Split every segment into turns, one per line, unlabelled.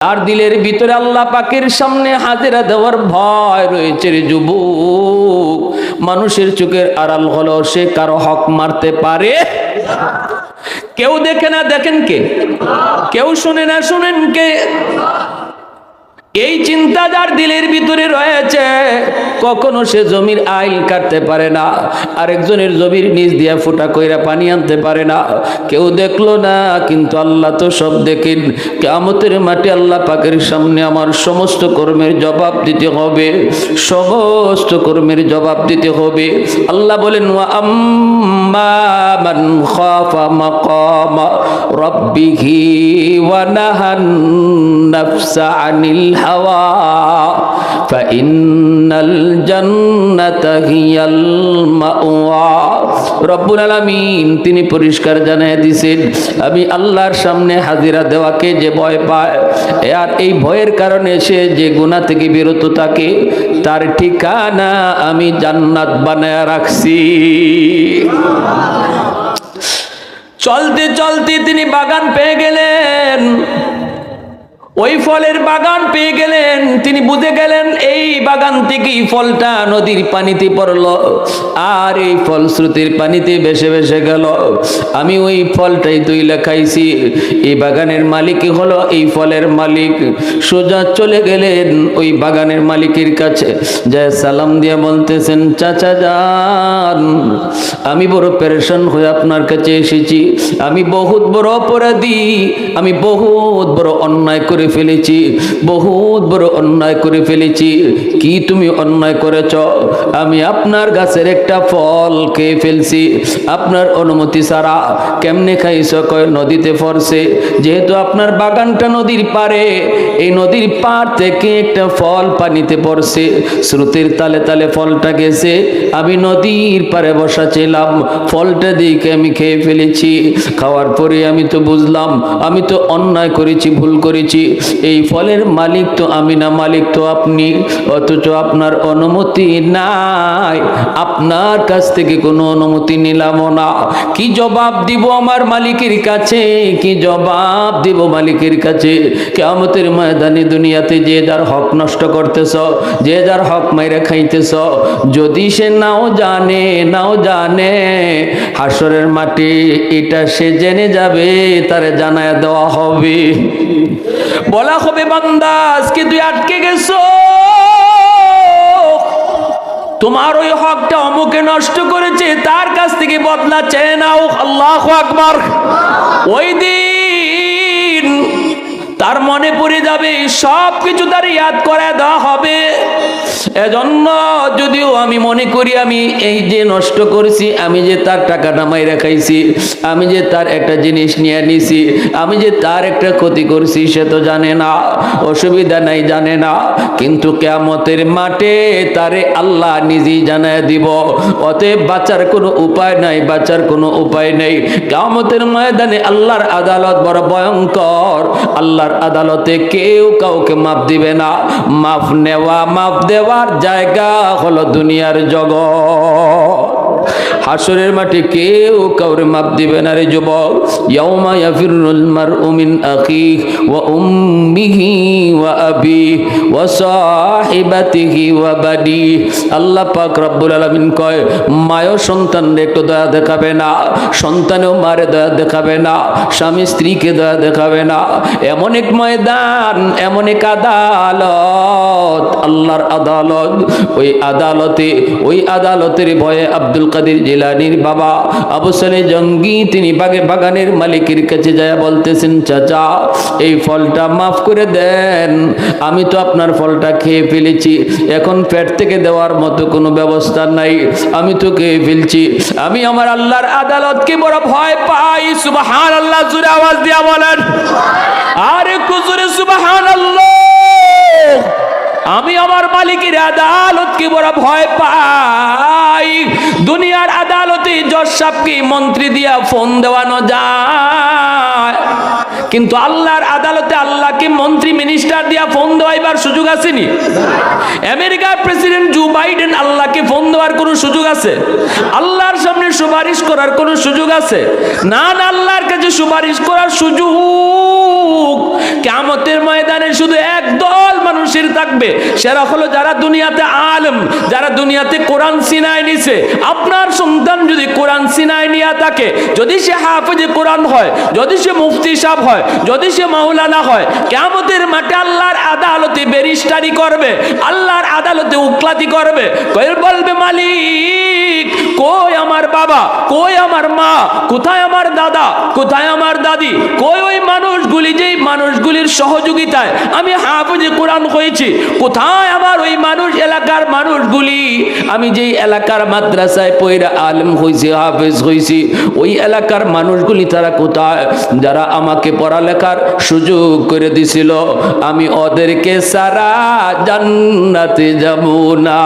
আর দিলের ভিতরে আল্লাহ পাকের সামনে হাজিরা দেওয়ার ভয় রয়েছে যুবক। মানুষের চোখের আড়াল হলো সে কারও হক মারতে পারে। কেউ দেখে না দেখেন কে? কেউ শুনে না শুনেন কে? এই চিন্তা যার দিলের ভিতরে রয়েছে, কখনো সে জমির আইল কাটতে পারে না, আরেকজনের জমির নিচ দিয়া ফুটা কইরা পানি আনতে পারে না। কেউ দেখল না, কিন্তু আল্লাহ তো সব দেখেন। কেমতের মাটি আল্লাহ পাকের সামনে আমার সমস্ত কর্মের জবাব দিতে হবে, সমস্ত কর্মের জবাব দিতে হবে। আল্লাহ বলেন রাব্বিহি আনিল হাওয়া ফাইন্নাল জান্নাতা হিয়াল মাওয়া রব্বুল আলামিন তিনি পরিষ্কার জানায় দিয়েছেন আমি আল্লাহর সামনে হাজিরা দেওয়াকে যে ভয় পায়, আর এই ভয়ের কারণে সে যে গুনাহ থেকে বিরত থাকে, তার ঠিকানা আমি জান্নাত বানায় রাখছি। চলতে চলতে তিনি বাগান পেয়ে গেলেন। ওই ফলের বাগান পেয়ে গেলেন। তিনি বুঝে গেলেন, এই বাগান থেকেই ফলটা নদীর পানিতে পড়ল। আর এই ফল স্রোতের পানিতে ভেসে ভেসে গেল। আমি ওই ফলটাই তুই লেখাইছি এই বাগানের মালিক হলো এই ফলের মালিক। সোজা চলে গেলেন ওই বাগানের মালিকের কাছে। যা সালাম দিয়া বলতেছেন, চাচা যান, আমি বড় পেরেশান হয়ে আপনার কাছে এসেছি। আমি বহুত বড় অপরাধী, আমি বহুত বড় অন্যায় করে ফেলেছি, বহুত বড় অন্যায় করে ফেলেছি। কি তুমি অন্যায় করেছ? আমি আপনার গাছের একটা ফল খেয়ে ফেলছি। আপনার অনুমতি ছাড়া কেমনে খাইছ? কয়, নদীতে পড়ছে যেহেতু আপনার বাগানটা নদীর পারে এই নদীর পার থেকে একটা ফল পানিতে পড়ছে। স্রোতের তালে তালে ফলটা গেছে। আমি নদীর পারে বসা ছিলাম। ফলটা দিকে আমি খেয়ে ফেলেছি। খাওয়ার পরে আমি তো বুঝলাম, আমি তো অন্যায় করেছি, ভুল করেছি। এই ফলের মালিক তো আমি না মালিক তো আপনি, অথচ আপনার অনুমতি নাই। আপনার কাছ থেকে কোনো অনুমতি নিলাম না। কি জবাব দিব আমার মালিকের কাছে? কি জবাব দিব মালিকের কাছে? কেমতের ময়দানে দুনিয়াতে যে যার হক নষ্ট করতেছ, যে যার হক মাইরা খাইতেছ, যদি সে নাও জানে নাও জানে, হাসরের মাটি এটা সে জেনে যাবে, তারে জানায় দেওয়া হবে। বলা হবে, বান্দা, আজকে তুই আটকে গেছো। তোমার ওই হকটা অমুকে নষ্ট করেছে, তার কাছ থেকে বদলা চেয়ে নাও। আল্লাহ আকবার। ওই দিন তার মনে পড়ে যাবে, সব কিছু তার ইয়াদ করে দেওয়া হবে। এজন্য যদিও আমি মনে করি আমি এই যে নষ্ট করেছি, আমি যে তার টাকা নামাই রাখাইছি আমি যে তার একটা জিনিস নিয়ে নিছি, আমি যে তার একটা ক্ষতি করছি, সে তো জানে না, অসুবিধা নাই, জানে না। কিন্তু কেমতের মাঠে তারে আল্লাহ নিজেই জানায় দিব। অতএব বাঁচার কোনো উপায় নাই, বাঁচার কোনো উপায় নেই। কেমতের ময়দানে আল্লাহর আদালত বড় ভয়ঙ্কর। আল্লাহর আদালতে কেউ কাউকে মাফ দিবে না। মাফ নেওয়া মাফ দেওয়ার জায়গা হলো দুনিয়ার জগৎ। হাসরের মাঠে কেউ কাউরে মাপ দিবে না রে যুবক। ইয়াউমা ইয়াফিরুল মারউ মিন ওয়া উম্মিহি ওয়া আবিহি ওয়া সাহিবাতিহি ওয়া আল্লাহ পাক রব্বুল আলামিন কয় মায়ও একটু দয়া দেখাবে না, সন্তানেও মারে দয়া দেখাবে না, স্বামী স্ত্রীকে দয়া দেখাবে না। এমন এক ময়দান, এমন এক আদালত, আল্লাহর আদালত, ওই আদালতে, ওই আদালতের ভয়ে আব্দুল কাদের জিলানির বাবা আবু সালে জঙ্গি, তিনি বাগে বাগানের মালিকের কাছে যায় বলতেছেন, চাচা, এই ফলটা মাফ করে দেন। আমি তো আপনার ফলটা খেয়ে ফেলেছি। এখন পেট থেকে দেওয়ার মতো কোনো ব্যবস্থা নাই। আমি তো খেয়ে ফেলছি। আমি আমার আল্লাহর আদালতকে বড় ভয় পাই। সুবাহান আল্লাহ জুড়ে আওয়াজ দিয়া বলেন। আরে কুজুরে সুবাহান আল্লাহ আমি আমার মালিকের আদালতকে বড় ভয় পাই। দুনিয়ার আদালতে জজ সাহেবকে মন্ত্রী দিয়া ফোন দেওয়ানো যায়। কিন্তু আল্লাহর আদালতে আল্লাহকে মন্ত্রী মিনিস্টার দিয়া ফোন দেওয়াইবার সুযোগ আসেনি। আমেরিকার প্রেসিডেন্ট জো বাইডেন আল্লাহকে ফোন দেওয়ার কোনো সুযোগ আছে? আল্লাহর সামনে সুপারিশ করার কোনো সুযোগ আছে? না না, আল্লাহর কাছে সুপারিশ করার সুযোগ। কেমতের ময়দানে শুধু এক মানুষের থাকবে। সেরা হলো যারা দুনিয়াতে আলম, যারা দুনিয়াতে কোরআন সিনায় নিছে। আপনার সন্তান যদি কোরআন সিনায় নিয়ে থাকে, যদি সে হাফেজে কোরআন হয়, যদি সে মুফতি সাহ হয়, যদি সে মাওলানা হয় কেমতের মাঠে আল্লাহর আদালতে বেরিস্টারি করবে, আল্লাহর আদালতে উকলাতি করবে। বলবে, মালিক, কই আমার বাবা, কই আমার মা, কোথায় আমার দাদা, কোথায় আমার দাদি, কই ওই মানুষগুলি যেই মানুষগুলির সহযোগিতায় আমি হাফেজে কোরআন হয়েছি। কোথায় আমার ওই মানুষ, এলাকার মানুষগুলি? আমি যেই এলাকার মাদ্রাসায় পয়রা আলম হয়েছি হাফেজ হয়েছি ওই এলাকার মানুষগুলি তারা কোথায়? যারা আমাকে পড়ালেখার সুযোগ করে দিছিল, আমি ওদেরকে সারা জান্নাতে যাব না।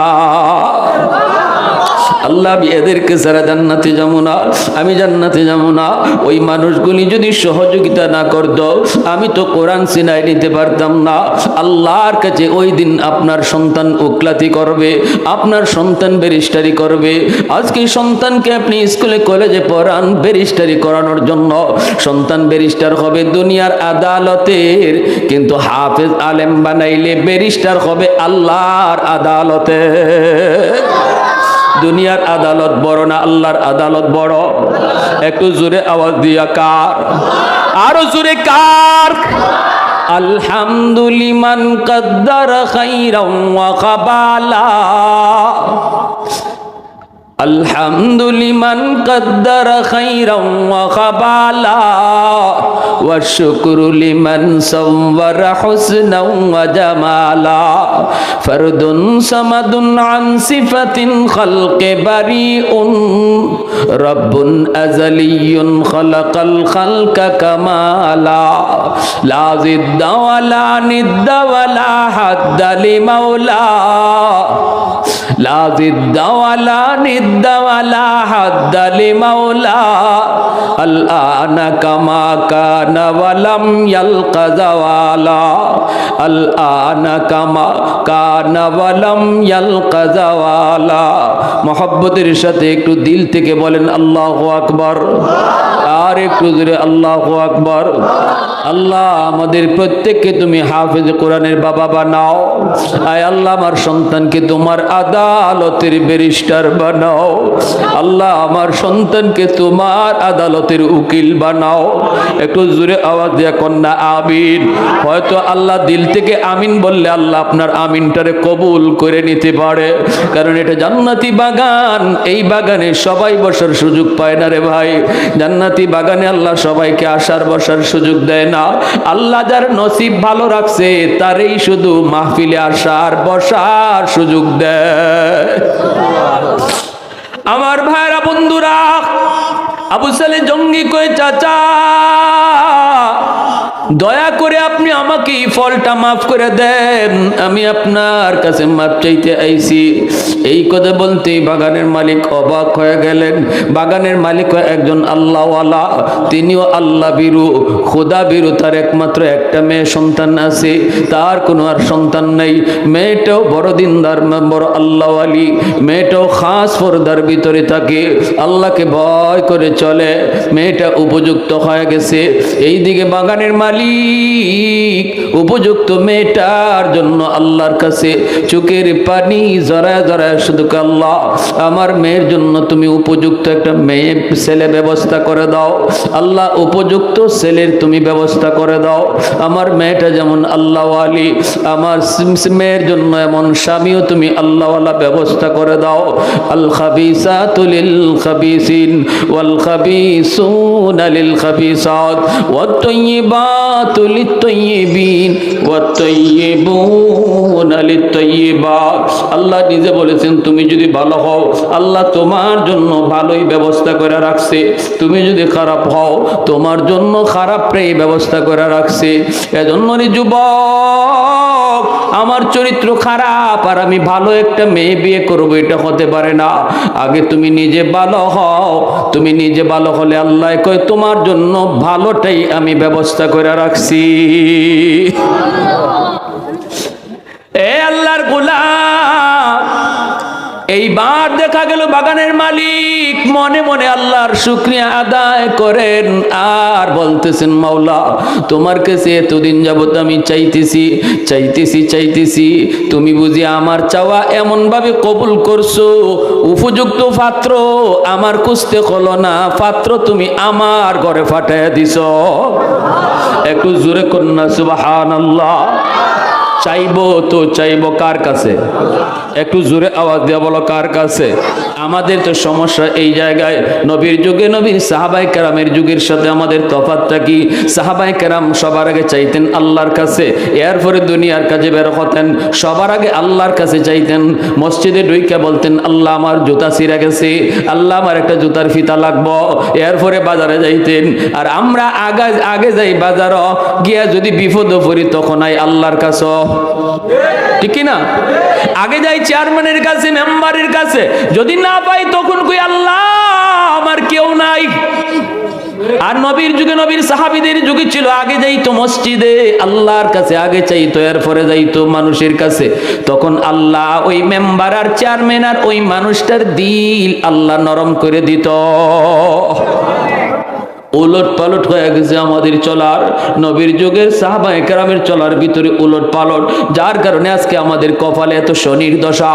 আল্লাহ এদেরকে সারা জান্নাতে যাব না, আমি জান্নাতে যাব না, ওই মানুষগুলি যদি সহযোগিতা না করত, আমি তো কোরআন সিনাই নিতে পারতাম না। আল্লাহর কাছে ওই দিন আপনার সন্তান উকলাতি করবে, আপনার সন্তান বেরিস্টারি করবে। আজকে সন্তানকে আপনি স্কুলে, কলেজে পড়ান বেরিস্টারি করানোর জন্য। সন্তান বেরিস্টার হবে দুনিয়ার আদালতের, কিন্তু হাফেজ আলেম বানাইলে বেরিস্টার হবে আল্লাহর আদালতে দুনিয়ার আদালত বড় না আল্লাহর আদালত বড়? একটু জোরে আওয়াজ দিয়া কার? আরও জোরে কার? আলহামদুলিমান কদ্দার খাইরাম ওয়া কাবালা। الحمد لمن قدر خيرا وخبالا والشكر لمن صور حسنا وجمالا فرد صمد عن صفة خلق بريء رب أزلي خلق الخلق كمالا لا ضد ولا ند ولا حد لمولاه لا ضد ولا ند ولا حد لمولى الآن كما كان ولم يلق زوالا الآن كما كان ولم يلق زوالا মহব্বতের সাথে একটু দিল থেকে বলেন আল্লাহ আকবর আর একটু জোরে আল্লাহ আকবর আল্লাহ আমাদের প্রত্যেককে তুমি হাফেজ কোরআনের বাবা বানাও আয় আল্লাহ আমার সন্তানকে তোমার আদালতের ব্যারিস্টার বানাও আল্লাহ আমার সন্তানকে তোমার আদালতের উকিল বানাও। একটু জোরে আওয়াজ দিয়া কন্যা, আমিন। হয়তো আল্লাহ দিল থেকে আমিন বললে আল্লাহ আপনার আমিনটারে কবুল করে নিতে পারে। কারণ এটা জান্নাতি বাগান। এই বাগানে সবাই বসার সুযোগ পায় না রে ভাই। জান্নাতি বাগানে আল্লাহ সবাইকে আসার, বসার সুযোগ দেয় না। আল্লাহ যার নসিব ভালো রাখছে, তারই শুধু মাহফিলে আসার, বসার সুযোগ দেয়। আমার ভাইরা বন্ধুরা আবু সালে জঙ্গি কয়ে চাচা দয়া করে আপনি আমাকে এই ফলটা মাফ করে দেন। আমি আপনার কাছে মাপ চাইতে আইছি। এই কথা বলতেই বাগানের মালিক অবাক হয়ে গেলেন। বাগানের মালিক একজন আল্লাহওয়ালা, তিনিও আল্লাহ বিরু, খোদা বিরু, তার একমাত্র একটা মেয়ে সন্তান আছে। তার কোনো আর সন্তান নেই। মেয়েটাও বড় দিনদার, বড় আল্লাহওয়ালি। মেয়েটাও খাস পর্দার ভিতরে থাকে। আল্লাহকে ভয় করে চলে। মেয়েটা উপযুক্ত হয়ে গেছে। এই দিকে বাগানের মালিক উপযুক্ত মেয়েটার জন্য আল্লাহর কাছে চোখের পানি জড়ায় জড়ায় শুধু আল্লাহ, আমার মেয়ের জন্য তুমি উপযুক্ত একটা মেয়ে ছেলে ব্যবস্থা করে দাও। আল্লাহ, উপযুক্ত ছেলের তুমি ব্যবস্থা করে দাও। আমার মেয়েটা যেমন আল্লাহ আলী আমার মেয়ের জন্য এমন স্বামীও তুমি আল্লাহওয়ালা ব্যবস্থা করে দাও। আল খাবিসাতু লিল খাবিসিন, ওয়াল খাবিসুনা লিল খাবিসাত, ওয়াত আল্লাহ নিজে বলেছেন, তুমি যদি ভালো হও, আল্লাহ তোমার জন্য ভালোই ব্যবস্থা করে রাখছে। তুমি যদি খারাপ হও, তোমার জন্য খারাপ প্রেই ব্যবস্থা করে রাখছে। এজন্য রে যুবক আমার চরিত্র খারাপ, আর আমি ভালো একটা মেয়ে বিয়ে করব, এটা হতে পারে না। আগে তুমি নিজে ভালো হও, তুমি নিজে ভালো হলে আল্লাহ কয়, তোমার জন্য ভালোটাই আমি ব্যবস্থা করে রাখছি। এ আল্লাহর গোলাম। এইবার দেখা গেল বাগানের মালিক। মনে মনে আল্লাহর শুক্রিয়া আদায় করেন। আর বলতেছেন, মাওলা, তোমার কাছে এতদিন যাবত আমি চাইতেছি চাইতেছি চাইতেছি। তুমি বুঝি আমার চাওয়া এমন ভাবে কবুল করছ? উপযুক্ত পাত্র আমার খুঁজতে হলো না। পাত্র তুমি আমার ঘরে ফাটাইয়া দিছ। একটু জোরে কন্যা সুবাহান আল্লাহ চাইব, তো চাইব কার কাছে? একটু জোরে আওয়াজ দেওয়া বলো, কার কাছে? আমাদের তো সমস্যা এই জায়গায়। নবীর যুগে নবীর সাহাবাই কেরামের যুগের সাথে আমাদের তফাতটা কি? সাহাবাই কেরাম সবার আগে চাইতেন আল্লাহর কাছে। এরপরে দুনিয়ার কাজে বের হতেন, সবার আগে আল্লাহর কাছে চাইতেন। মসজিদে ডুইকা বলতেন, আল্লাহ আমার জুতা ছিঁড়ে গেছে, আল্লাহ আমার একটা জুতার ফিতা লাগবো। এরপরে বাজারে যাইতেন, আর আমরা আগে আগে যাই বাজার গিয়া যদি বিপদ পড়ি তখন আই আল্লাহর কাছে। ঠিক না আগে যাই চেয়ারম্যানের কাছে মেম্বারের কাছে। যদি না পাই, তখন কই, আল্লাহ, আমার কেউ নাই। আর নবীর যুগে নবীর সাহাবিদের যুগে ছিল, আগে যাইতো মসজিদে, আল্লাহর কাছে, আগে চাইতো, এরপরে যাইতো মানুষের কাছে। তখন আল্লাহ ওই মেম্বার আর চেয়ারম্যান আর ওই মানুষটার দিল আল্লাহ নরম করে দিত। উলট পালট হয়ে গেছে আমাদের চলার, নবীর যুগের সাহাবা একরামের চলার ভিতরে উলট পালট, যার কারণে আজকে আমাদের কপালে এত শনির দশা।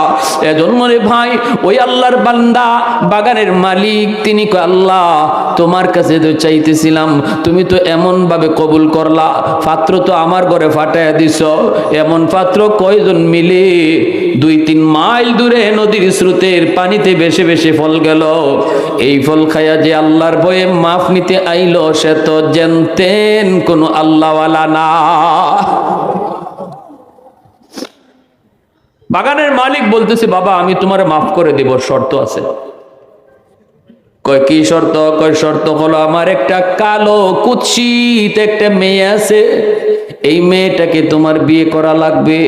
এজন্য রে ভাই, ওই আল্লাহর বান্দা, বাগানের মালিক, তিনি আল্লাহ, তোমার কাছে তো চাইতেছিলাম, তুমি তো এমন ভাবে কবুল করলা, পাত্র তো আমার ঘরে ফাটাইয়া দিছ, এমন পাত্র কয়জন মিলে? দুই তিন মাইল দূরে নদীর স্রোতের পানিতে বেশে বেশে ফল গেল। এই ফল খাইয়া যে আল্লাহর বয়ে মাফ নিতে আইল সে তো জানতেন কোনো আল্লাহওয়ালা না। বাগানের মালিক বলতেছে, বাবা, আমি তোমার মাফ করে দেব, শর্ত আছে। কয়, কি শর্ত? কয়, শর্ত হলো আমার একটা কালো কুৎসিত একটা মেয়ে আছে। এই মেয়েটাকে তোমার বিয়ে করা লাগবে।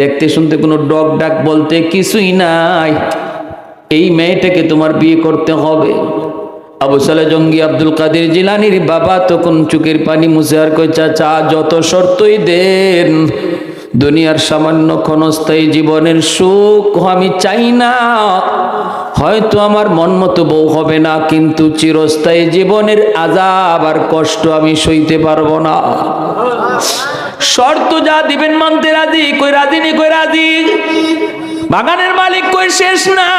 দেখতে শুনতে কোনো ডগ ডাক বলতে কিছুই নাই। এই মেয়েটাকে তোমার বিয়ে করতে হবে। আবু সালে জঙ্গি আব্দুল কাদের জিলানির বাবা তখন চুকের পানি মুছে আর কই চাচা, যত শর্তই দেন, দুনিয়ার সামান্য ক্ষণস্থায়ী জীবনের সুখ আমি চাই না। হয়তো আমার মন মতো বউ হবে না, কিন্তু চিরস্থায়ী জীবনের আজাব আর কষ্ট আমি সইতে পারব না। শর্ত যা দিবেন মানতে রাজি, কই রাজি নি, কই রাজি? বাগানের মালিক কই, শেষ না।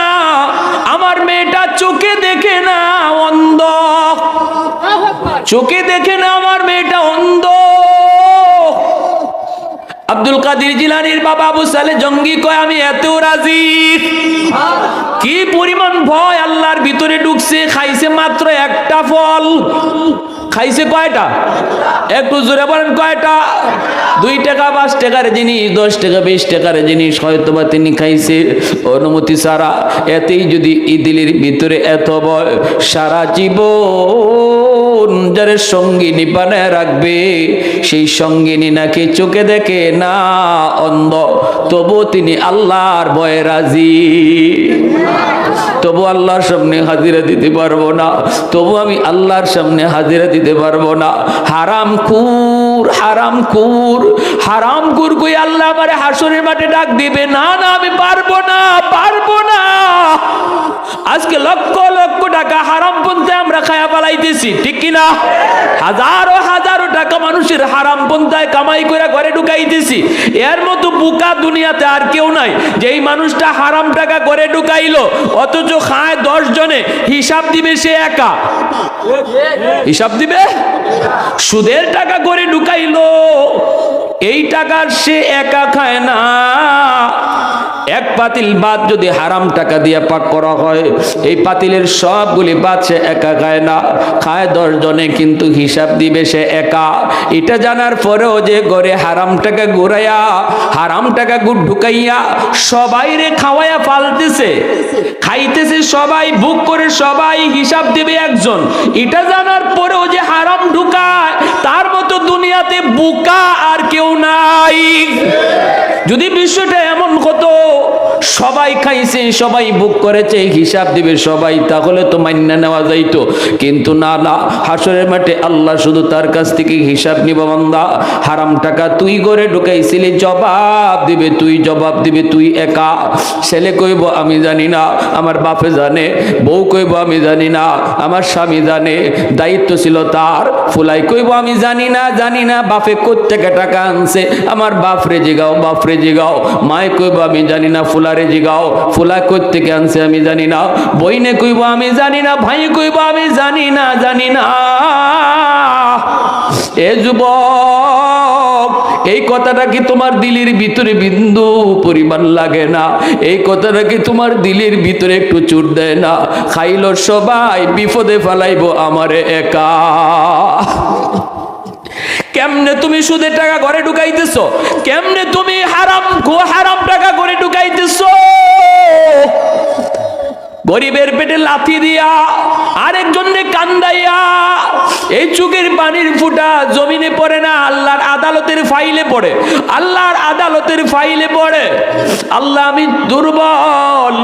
আমার মেয়েটা চোখে দেখে না, অন্ধ। চোখে দেখে না, আমার মেয়েটা অন্ধ। আব্দুল কাদির জিলানির বাবা আবু সালে জঙ্গি কয়, আমি এত রাজি। কি পরিমাণ ভয়, আল্লাহর ভিতরে ঢুকছে, খাইছে মাত্র একটা ফল। খাইছে কয়টা? একটু জোরে বলেন কয়টা? দুই টাকা, পাঁচ টাকার জিনিস, দশ টাকা, বিশ টাকার জিনিস হয়তো বা তিনি খাইছে। অনুমতি সারা এতেই যদি ইদিলের ভিতরে এত ভয় সারা জীবন যারা সঙ্গিনী রাখবে, সেই সঙ্গিনী নাকি চোখে দেখে না অন্ধ। তবু তিনি আল্লাহর ভয়ে রাজি। তবু আল্লাহর সামনে হাজিরা দিতে পারব না। তবু আমি আল্লাহর সামনে হাজিরা দিতে পারব না। হারাম কুর হারাম কুর হারাম কুর কই আল্লাহ আমার হাসুরের মাঠে ডাক দিবে, না না, আমি পারব না পারব না। আজকে লক্ষ লক্ষ টাকা হারাম পন্থায় আমরা খায়া পালাইতেছি ঠিক কিনা? হাজারো হাজারো টাকা মানুষের হারাম পন্থায় কামাই করে ঘরে ঢুকাইতেছি। এর মতো বুকা দুনিয়াতে আর কেউ নাই, যেই মানুষটা হারাম টাকা ঘরে ঢুকাইলো, অথচ খায় দশ জনে, হিসাব দিবে সে একা। হিসাব দিবে? সুদের টাকা করে ঢুকাইলো এই টাকার সে একা খায় না। এক পাতিল ভাত যদি হারাম টাকা দিয়ে পাক করা হয়, এই পাতিলের সবগুলি ভাত সে একা খায় না। খায় দশ জনে কিন্তু হিসাব দিবে সে একা। এটা জানার পরেও যে ঘরে হারাম টাকা ঘুরাইয়া, হারাম টাকা ঢুকাইয়া সবাই রে খাওয়াইয়া পালতেছে। খাইতেছে সবাই, বুক করে সবাই হিসাব দিবে একজন। এটা জানার পরেও যে হারাম ঢুকায় দুনিয়াতে বুকা আর কেউ নাই। যদি বিষয়টা এমন হতো, সবাই খাইছে, সবাই বুক করেছে, হিসাব দিবে সবাই, তাহলে তো মান্য নেওয়া যাইতো। কিন্তু না না, হাসরের মাঠে আল্লাহ শুধু তার কাছ থেকে হিসাব নিব, বান্দা। হারাম টাকা তুই করে ঢুকাইছিলি, জবাব দিবে তুই, জবাব দিবে তুই একা। ছেলে কইব, আমি জানি না, আমার বাপে জানে, বউ কইব, আমি জানি না, আমার স্বামী জানে, দায়িত্ব ছিল তার। ফুলাই কইব, আমি জানি না, জানি না, বাপে কোত্থেকে টাকা আনছে? আমার বাপরে জিগাও বাপরে জিগাও। মায় কইব, আমি জানি না, ফুলারে জিগাও। ফুলা কোত্থেকে আনছে আমি জানি না। বইনে কইব, আমি জানি না। ভাই কইব, আমি জানি না জানি না। এ যুবক, এই কথাটা কি তোমার দিলের ভিতরে বিন্দু পরিমাণ লাগে না? এই কথাটা কি তোমার দিলের ভিতরে একটু চুট দেয় না? খাইল সবাই, বিপদে ফেলাইবো আমারে একা। কেমনে তুমি সুদের টাকা ঘরে ঢুকাইতেছ? কেমনে তুমি হারাম গো হারাম টাকা ঘরে ঢুকাইতেছ? গরিবের পেটে লাথি দিয়া, আরেকজনকে কান্দাইয়া, এই চুকের পানির ফুটা জমিনে পড়ে না, আল্লাহর আদালতের ফাইলে পড়ে। আল্লাহর আদালতের ফাইলে পড়ে। আল্লাহ আমি দুর্বল।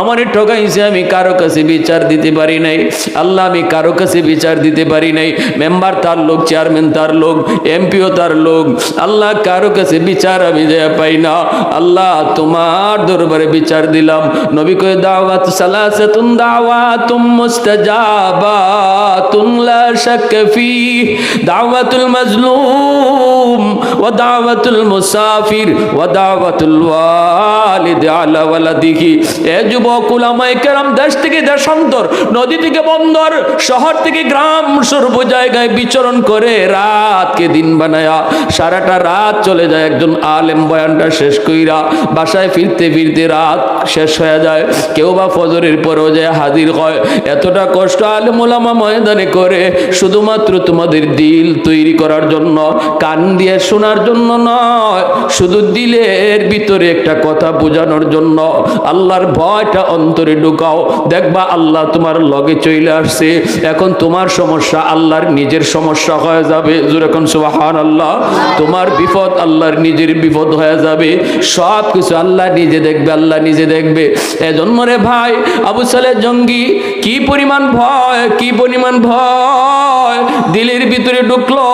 আমার ঠকাইছে, আমি কারও কাছে বিচার দিতে পারি নাই। আল্লাহ, আমি কারও কাছে বিচার দিতে পারি নাই। মেম্বার তার লোক, চেয়ারম্যান তার লোক, এমপিও তার লোক। আল্লাহ, কারও কাছে বিচার আমি যায় পাই না। আল্লাহ, তোমার দরবারে বিচার দিলাম। নবী কয়ে, দাওয়াত সালাসাতুন দাওয়াতুম মুস্তাজাবাতুন লা শাক্ক ফি। দাওয়াতুল মাজলুম ওয়া দাওয়াতুল মুসাফির ওয়া দাওয়াতুল ওয়ালিদ আলা ওয়ালাদিহি। এ দেশ থেকে দেশান্তর, নদী থেকে বন্দর, শহর থেকে গ্রাম জায়গায় বিচরণ করে রাতকে দিন বানায়া সারাটা রাত চলে যায়। একজন শেষ কইরা বাসায় ফিরতে ফিরতে রাত শেষ হয়ে যায়। কেউ বা হাজির হয়। এতটা কষ্ট আলেম ওলামা ময়দানে করে শুধুমাত্র তোমাদের দিল তৈরি করার জন্য, কান দিয়ে শোনার জন্য নয়, শুধু দিলের ভিতরে একটা কথা বোঝানোর জন্য। আল্লাহর ভয়টা অন্তরে ঢুকাও। দেখবা আল্লাহ তোমার লগে চলে আসছে। এখন তোমার সমস্যা আল্লাহর নিজের সমস্যা হয়ে যাবে। যেরকম সুবাহান আল্লাহ তোমার বিপদ আল্লাহর নিজের বিপদ হয়ে যাবে। সব কিছু আল্লাহ নিজে দেখবে, আল্লাহ নিজে দেখবে। এজন্য রে ভাই, আবু সালে জঙ্গি, কি পরিমাণ ভয়, কি পরিমাণ ভয়। দিলের ভিতরে ঢুকলো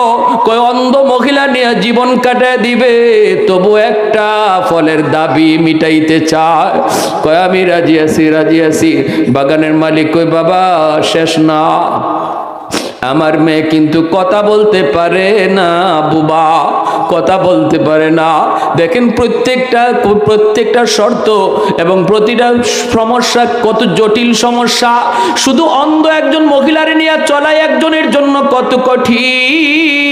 কই অন্ধ মহিলা নিয়ে জীবন কাটায় দিবে, তবু একটা ফলের দাবি মিটাইতে চায়। কয়, আমি রাজি আছি রাজি আছি। বাগানের মালিক কই বাবা, শেষ না। আমার মেয়ে কিন্তু কথা বলতে পারে না, বুবা। কথা বলতে পারে না। দেখেন প্রত্যেকটা প্রত্যেকটা শর্ত এবং প্রতিটা সমস্যা কত জটিল সমস্যা। শুধু অন্ধ একজন মহিলারে নিয়ে চলাই একজনের জন্য কত কঠিন।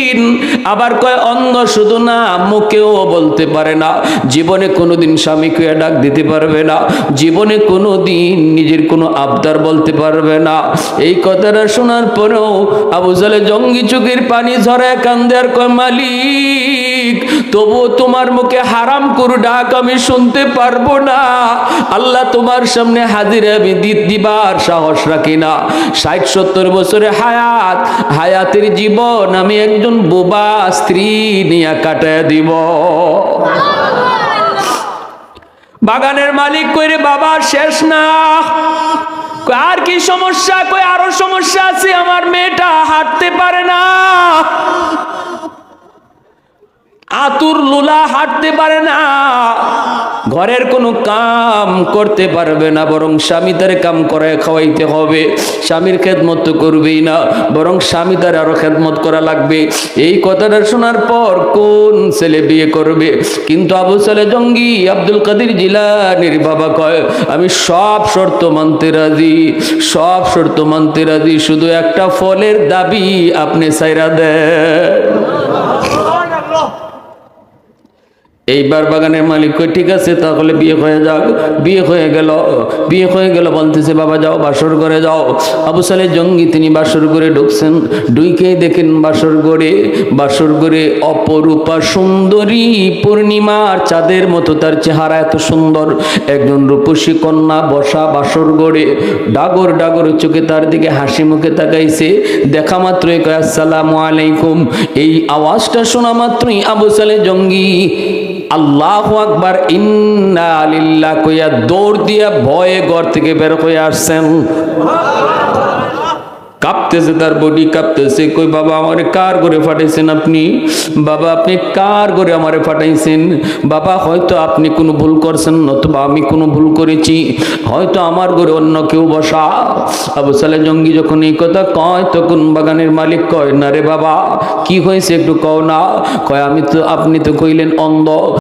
আবার কয়, অন্ধ শুধু না, মুখেও বলতে পারে না। জীবনে কোনোদিন স্বামীকে ডাক দিতে পারবে না। জীবনে কোনো দিন নিজের কোনো আবদার বলতে পারবে না। এই কথাটা শোনার পরেও আবু জালে জঙ্গি চোখের পানি ঝরে কান্দে আর কয়, মালিক তবু তোমার মুখে হারাম করু ডাক আমি শুনতে পারব না। আল্লাহ তোমার সামনে হাজির আমি দিবার সাহস রাখি না। ষাট সত্তর বছরে হায়াত, হায়াতের জীবন আমি একজন বোবা স্ত্রী নিয়ে কাটে দিব। বাগানের মালিক কইরে, বাবা, শেষ না। আর কি সমস্যা? কই, আরও সমস্যা আছে? আমার মেয়েটা হাঁটতে পারে না। আতুর লুলা হাঁটতে পারে না। ঘরের কোনো কাম করতে পারবে না, বরং স্বামী তার কাম করে খাওয়াইতে হবে। স্বামীর খেদমত তো করবেই না, বরং স্বামী তার আরও খেদমত করা লাগবে। এই কথাটা শোনার পর কোন ছেলে বিয়ে করবে? কিন্তু আবু সালে জঙ্গি আব্দুল কাদির জিলানির বাবা কয়, আমি সব শর্ত মানতে রাজি, সব শর্ত মানতে রাজি, শুধু একটা ফলের দাবি আপনি সাইরা দেন। এইবার বাগানের মালিক কই, ঠিক আছে, তাহলে বিয়ে হয়ে যাক। বিয়ে হয়ে গেল। বিয়ে হয়ে গেল বলতেছে, বাবা যাও, বাসর ঘরে যাও। আবু সালে জঙ্গি, তিনি বাসর ঘরে ঢুকছেন। ডুইকেই দেখেন বাসর ঘরে বাসর ঘরে অপরূপা সুন্দরী পূর্ণিমার চাঁদের মতো, তার চেহারা এত সুন্দর। একজন রূপসী কন্যা বসা বাসর ঘরে, ডাগর ডাগর চোখে তার দিকে হাসি মুখে তাকাইছে। দেখা মাত্রই কয়, আসসালামু আলাইকুম। এই আওয়াজটা শোনা মাত্রই আবু সালে জঙ্গি আল্লাহ আকবার, ইন্না লিল্লাহ কইয়া দৌড় দিয়া ভয়ে ঘর থেকে বের হয়ে আসছেন। কাঁপতেছে তার বডি, কাঁপতেছে। কই, বাবা, আমারে কার করে ফাটাইছেন আপনি? বাবা, আপনি কার করে আমারে ফাটাইছেন? বাবা, হয়তো আপনি কোনো ভুল করছেন, নতুবা আমি কোনো ভুল করেছি। হয়তো আমার ঘরে অন্য কেউ বসা। আবু সালে জঙ্গি যখন এই কথা কয়, তখন বাগানের মালিক কয়, না রে বাবা, কি হয়েছে একটু কও না? কয়, আমি তো, আপনি তো কইলেন অন্ধ।